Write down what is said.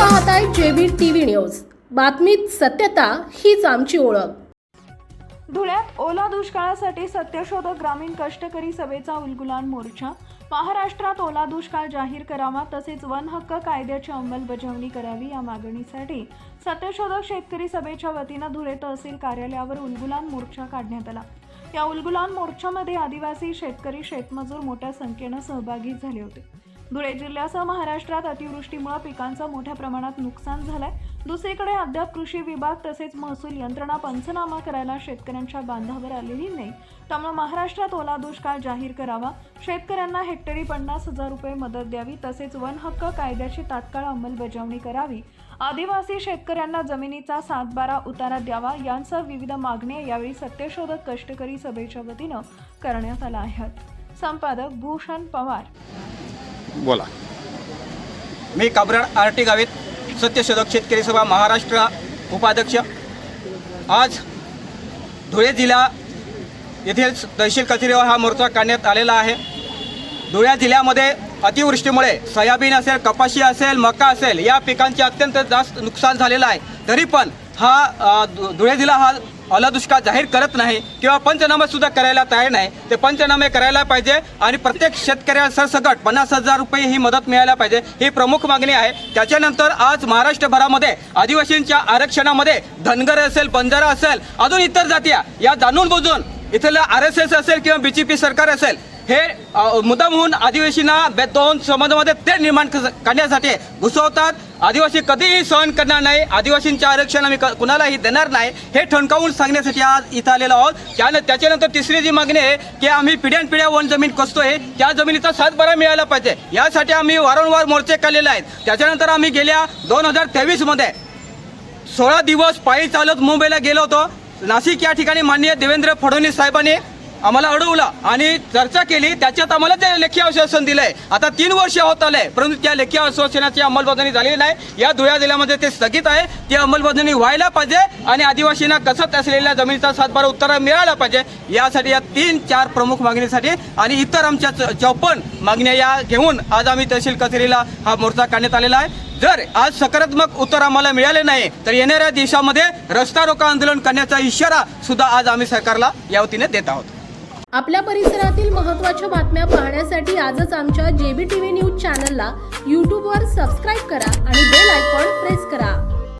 पाहताय JB TV news. बातमीत सत्यता हीच आमची ओळख. धुळ्यात ओला दुष्काळासाठी सत्यशोधक ग्रामीण कष्टकरी सभेचा उलगुलान मोर्चा. महाराष्ट्रात ओला दुष्काळ जाहीर करावा तसेच वन हक्क कायद्याची अंमलबजावणी करावी या मागणीसाठी सत्यशोधक शेतकरी सभेच्या वतीनं धुळे तहसील कार्यालयावर उलगुलान मोर्चा काढण्यात आला. या उलगुलान मोर्चामध्ये आदिवासी शेतकरी शेतमजूर मोठ्या संख्येनं सहभागी झाले होते. धुळे जिल्ह्यासह महाराष्ट्रात अतिवृष्टीमुळे पिकांचं मोठ्या प्रमाणात नुकसान झालंय. दुसरीकडे अद्याप कृषी विभाग तसेच महसूल यंत्रणा पंचनामा करायला शेतकऱ्यांच्या बांधावर आलेली नाही. त्यामुळे महाराष्ट्रात ओला दुष्काळ जाहीर करावा. शेतकऱ्यांना हेक्टरी पन्नास हजार रुपये मदत द्यावी. तसेच वन हक्क कायद्याची तात्काळ अंमलबजावणी करावी. आदिवासी शेतकऱ्यांना जमिनीचा सातबारा उतारा द्यावा. यांसह विविध मागण्या यावेळी सत्यशोधक कष्टकरी सभेच्या वतीनं करण्यात आल्या आहेत. संपादक भूषण पवार. बोला. मी काबराड आरटी गावीत सत्यशोधक शेतकरी सभा महाराष्ट्र उपाध्यक्ष. आज धुळे जिल्हा येथील तहसील कचेरीवर हा मोर्चा काढण्यात आलेला आहे. धुळे जिल्ह्यामध्ये अतिवृष्टीमुळे सोयाबीन असेल कपाशी असेल मका असेल या पिकांचे अत्यंत जास्त नुकसान झालेलं आहे. तरी पण हा धु- धुळे जिल्हा हा ओला दुष्काळ जाहीर करत नाही किंवा पंचनामे सुद्धा करायला तयार नाही ते पंचनामे करायला पाहिजे आणि प्रत्येक शेतकऱ्याला सरसकट पन्नास हजार रुपये ही मदत मिळायला पाहिजे ही प्रमुख मागणी आहे. त्याच्यानंतर आज महाराष्ट्रभरामध्ये आदिवासींच्या आरक्षणामध्ये धनगर असेल बंजारा असेल अजून इतर जातीया या जाणून बुजून इथलं आर एस एस असेल किंवा बी जे पी सरकार असेल हे मुद्दामहून आदिवासींना दोन समाजामध्ये ते निर्माण क- करण्यासाठी घुसवतात. आदिवासी कधीही सहन करणार नाही. आदिवासींचे आरक्षण आम्ही क- कुणालाही देणार नाही. हे ठणकावून सांगण्यासाठी आज इथं आलेलो आहोत. त्यानं त्याच्यानंतर तिसरी जी मागणी आहे की आम्ही पिढ्यान पिढ्या वन जमीन कसतोय त्या जमिनीचा सातबारा मिळायला पाहिजे. यासाठी आम्ही वारंवार मोर्चे काढलेले आहेत. त्याच्यानंतर आम्ही गेल्या दोन हजार तेवीसमध्ये सोळा दिवस पायी चालत मुंबईला गेलो होतो. नाशिक या ठिकाणी माननीय देवेंद्र फडणवीस साहेबांनी आम्हाला अडवला आणि चर्चा केली. त्याच्यात आम्हाला ते लेखी आश्वासन दिलंय आता तीन वर्ष होत आलंय परंतु त्या लेखी आश्वासनाची अंमलबजावणी झालेली नाही. या धुळ्या जिल्ह्यामध्ये ते स्थगित आहे. ती अंमलबजावणी व्हायला पाहिजे आणि आदिवासींना कसत असलेल्या जमिनीचा सातबारा उत्तर मिळाला पाहिजे. यासाठी या तीन चार प्रमुख मागणीसाठी आणि इतर आमच्या च- चौपन्न मागण्या या घेऊन आज आम्ही तहसील कचेरीला हा मोर्चा काढण्यात आलेला आहे. जर आज सकारात्मक उत्तर आम्हाला मिळाले नाही तर येणाऱ्या दिवसामध्ये रस्ता रोका आंदोलन करण्याचा इशारा सुद्धा आज आम्ही सरकारला या वतीने देत आहोत. आपल्या परिसरातील महत्त्वाच्या बातम्या पाहण्यासाठी आजच आमच्या जेबी टीव्ही न्यूज चॅनलला यूट्यूबवर सबस्क्राईब करा आणि बेल आयकॉन प्रेस करा.